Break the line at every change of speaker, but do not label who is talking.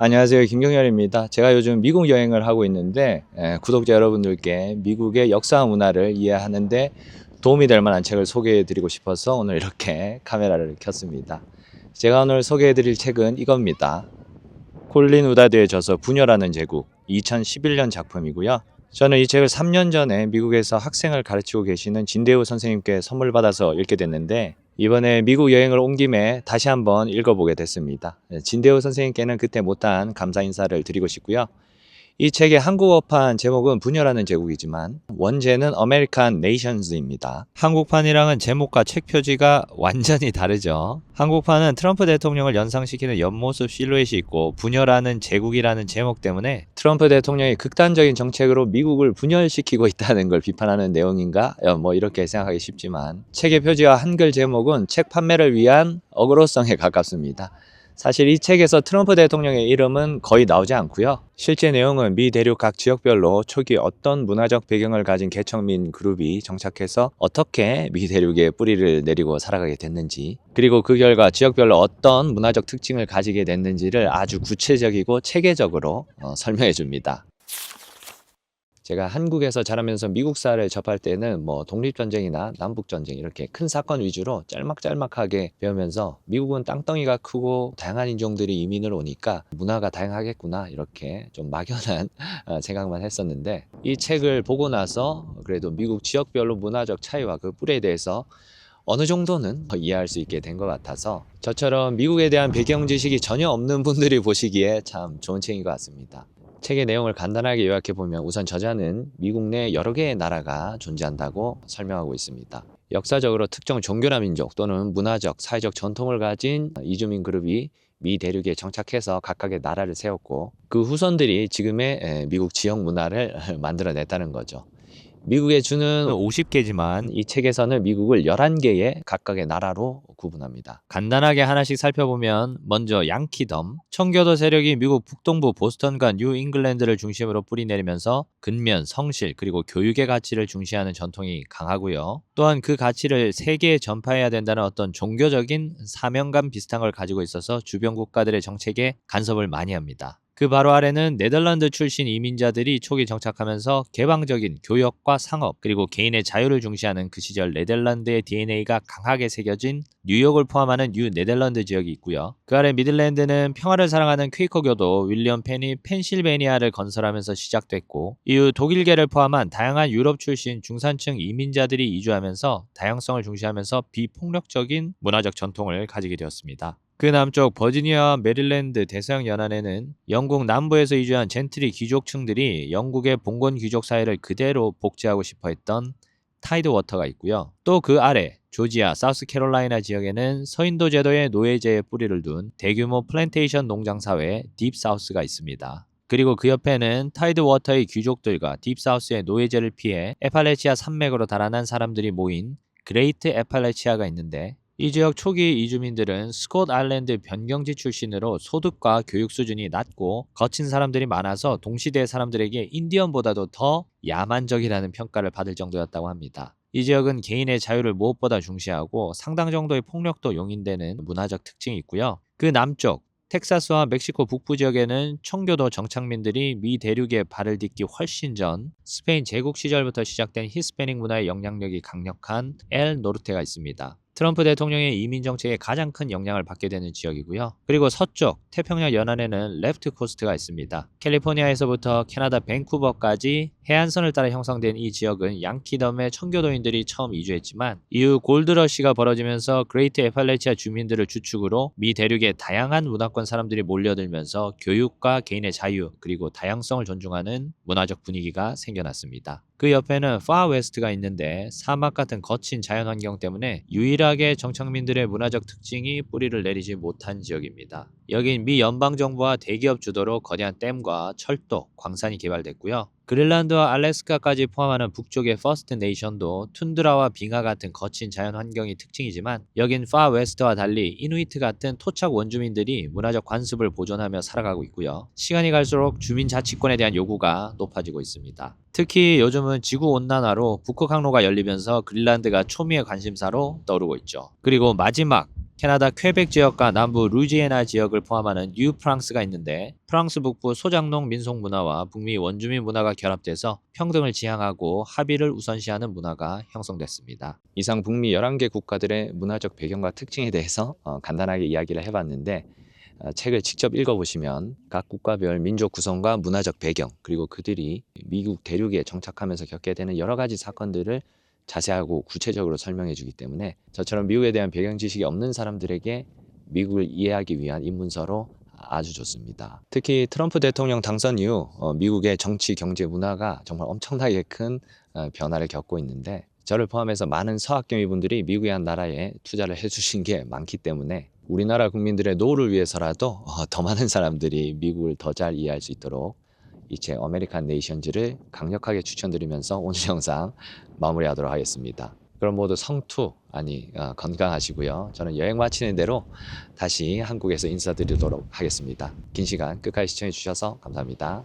안녕하세요. 김경열입니다. 제가 요즘 미국 여행을 하고 있는데 에, 구독자 여러분들께 미국의 역사 문화를 이해하는데 도움이 될 만한 책을 소개해 드리고 싶어서 오늘 이렇게 카메라를 켰습니다. 제가 오늘 소개해 드릴 책은 이겁니다. 콜린 우다드의 저서 분열하는 제국 2011년 작품이고요. 저는 이 책을 3년 전에 미국에서 학생을 가르치고 계시는 진대우 선생님께 선물 받아서 읽게 됐는데 이번에 미국 여행을 온 김에 다시 한번 읽어보게 됐습니다. 네, 진대우 선생님께는 그때 못한 감사 인사를 드리고 싶고요. 이 책의 한국어판 제목은 분열하는 제국이지만 원제는 American Nations입니다. 한국판이랑은 제목과 책 표지가 완전히 다르죠. 한국판은 트럼프 대통령을 연상시키는 옆모습 실루엣이 있고 분열하는 제국이라는 제목 때문에 트럼프 대통령이 극단적인 정책으로 미국을 분열시키고 있다는 걸 비판하는 내용인가? 어, 뭐 이렇게 생각하기 쉽지만 책의 표지와 한글 제목은 책 판매를 위한 어그로성에 가깝습니다. 사실 이 책에서 트럼프 대통령의 이름은 거의 나오지 않고요. 실제 내용은 미 대륙 각 지역별로 초기 어떤 문화적 배경을 가진 개척민 그룹이 정착해서 어떻게 미 대륙에 뿌리를 내리고 살아가게 됐는지, 그리고 그 결과 지역별로 어떤 문화적 특징을 가지게 됐는지를 아주 구체적이고 체계적으로 어, 설명해 줍니다. 제가 한국에서 자라면서 미국사를 접할 때는 뭐 독립전쟁이나 남북전쟁 이렇게 큰 사건 위주로 짤막짤막하게 배우면서 미국은 땅덩이가 크고 다양한 인종들이 이민을 오니까 문화가 다양하겠구나 이렇게 좀 막연한 어, 생각만 했었는데 이 책을 보고 나서 그래도 미국 지역별로 문화적 차이와 그 뿌리에 대해서 어느 정도는 이해할 수 있게 된 것 같아서 저처럼 미국에 대한 배경 지식이 전혀 없는 분들이 보시기에 참 좋은 책인 것 같습니다. 책의 내용을 간단하게 요약해 보면 우선 저자는 미국 내 여러 개의 나라가 존재한다고 설명하고 있습니다. 역사적으로 특정 종교나 민족 또는 문화적, 사회적 전통을 가진 이주민 그룹이 미 대륙에 정착해서 각각의 나라를 세웠고 그 후손들이 지금의 에, 미국 지역 문화를 만들어냈다는 거죠. 미국에 주는 50개지만 이 책에서는 미국을 11개의 각각의 나라로 구분합니다. 간단하게 하나씩 살펴보면 먼저 양키덤, 청교도 세력이 미국 북동부 보스턴과 뉴 잉글랜드를 중심으로 뿌리내리면서 근면, 성실, 그리고 교육의 가치를 중시하는 전통이 강하고요. 또한 그 가치를 세계에 전파해야 된다는 어떤 종교적인 사명감 비슷한 걸 가지고 있어서 주변 국가들의 정책에 간섭을 많이 합니다. 그 바로 아래는 네덜란드 출신 이민자들이 초기 정착하면서 개방적인 교역과 상업 그리고 개인의 자유를 중시하는 그 시절 네덜란드의 DNA가 강하게 새겨진 뉴욕을 포함하는 뉴 네덜란드 지역이 있고요. 그 아래 미들랜드는 평화를 사랑하는 퀘이커교도 윌리엄 펜이 펜실베니아를 건설하면서 시작됐고 이후 독일계를 포함한 다양한 유럽 출신 중산층 이민자들이 이주하면서 다양성을 중시하면서 비폭력적인 문화적 전통을 가지게 되었습니다. 그 남쪽 버지니아와 메릴랜드 대서양 연안에는 영국 남부에서 이주한 젠트리 귀족층들이 영국의 봉건 귀족 사회를 그대로 복제하고 싶어 했던 타이드 워터가 있고요. 또 그 아래 조지아, 사우스캐롤라이나 지역에는 서인도 제도의 노예제에 뿌리를 둔 대규모 플랜테이션 농장 사회 딥사우스가 있습니다. 그리고 그 옆에는 타이드 워터의 귀족들과 딥사우스의 노예제를 피해 에팔레치아 산맥으로 달아난 사람들이 모인 그레이트 에팔레치아가 있는데 이 지역 초기 이주민들은 스콧 아일랜드 변경지 출신으로 소득과 교육 수준이 낮고 거친 사람들이 많아서 동시대 사람들에게 인디언보다도 더 야만적이라는 평가를 받을 정도였다고 합니다. 이 지역은 개인의 자유를 무엇보다 중시하고 상당 정도의 폭력도 용인되는 문화적 특징이 있고요. 그 남쪽 텍사스와 멕시코 북부 지역에는 청교도 정착민들이 미 대륙에 발을 딛기 훨씬 전 스페인 제국 시절부터 시작된 히스패닉 문화의 영향력이 강력한 엘 노르테가 있습니다. 트럼프 대통령의 이민 정책에 가장 큰 영향을 받게 되는 지역이고요. 그리고 서쪽 태평양 연안에는 레프트 코스트가 있습니다. 캘리포니아에서부터 캐나다 밴쿠버까지 해안선을 따라 형성된 이 지역은 양키덤의 청교도인들이 처음 이주했지만 이후 골드러시가 벌어지면서 그레이트 에팔레치아 주민들을 주축으로 미 대륙의 다양한 문화권 사람들이 몰려들면서 교육과 개인의 자유 그리고 다양성을 존중하는 문화적 분위기가 생겨났습니다. 그 옆에는 파웨스트가 있는데 사막 같은 거친 자연환경 때문에 유일하게 정착민들의 문화적 특징이 뿌리를 내리지 못한 지역입니다. 여긴 미 연방정부와 대기업 주도로 거대한 댐과 철도, 광산이 개발됐고요. 그린란드와 알래스카까지 포함하는 북쪽의 퍼스트 네이션도 툰드라와 빙하 같은 거친 자연 환경이 특징이지만 여긴 파 웨스트와 달리 이누이트 같은 토착 원주민들이 문화적 관습을 보존하며 살아가고 있고요. 시간이 갈수록 주민 자치권에 대한 요구가 높아지고 있습니다. 특히 요즘은 지구 온난화로 북극 항로가 열리면서 그린란드가 초미의 관심사로 떠오르고 있죠. 그리고 마지막 캐나다 퀘벡 지역과 남부 루지애나 지역을 포함하는 뉴 프랑스가 있는데 프랑스 북부 소장농 민속 문화와 북미 원주민 문화가 결합돼서 평등을 지향하고 합의를 우선시하는 문화가 형성됐습니다. 이상 북미 11개 국가들의 문화적 배경과 특징에 대해서 어, 간단하게 이야기를 해봤는데 어, 책을 직접 읽어보시면 각 국가별 민족 구성과 문화적 배경 그리고 그들이 미국 대륙에 정착하면서 겪게 되는 여러 가지 사건들을 자세하고 구체적으로 설명해 주기 때문에 저처럼 미국에 대한 배경 지식이 없는 사람들에게 미국을 이해하기 위한 입문서로 아주 좋습니다. 특히 트럼프 대통령 당선 이후 어, 미국의 정치, 경제, 문화가 정말 엄청나게 큰 어, 변화를 겪고 있는데 저를 포함해서 많은 서학경위 분들이 미국이란 나라에 투자를 해주신 게 많기 때문에 우리나라 국민들의 노후를 위해서라도 어, 더 많은 사람들이 미국을 더 잘 이해할 수 있도록 이책 어메리칸 네이션즈를 강력하게 추천드리면서 오늘 영상 마무리하도록 하겠습니다. 그럼 모두 성투 아니 어, 건강하시고요. 저는 여행 마치는 대로 다시 한국에서 인사드리도록 하겠습니다. 긴 시간 끝까지 시청해 주셔서 감사합니다.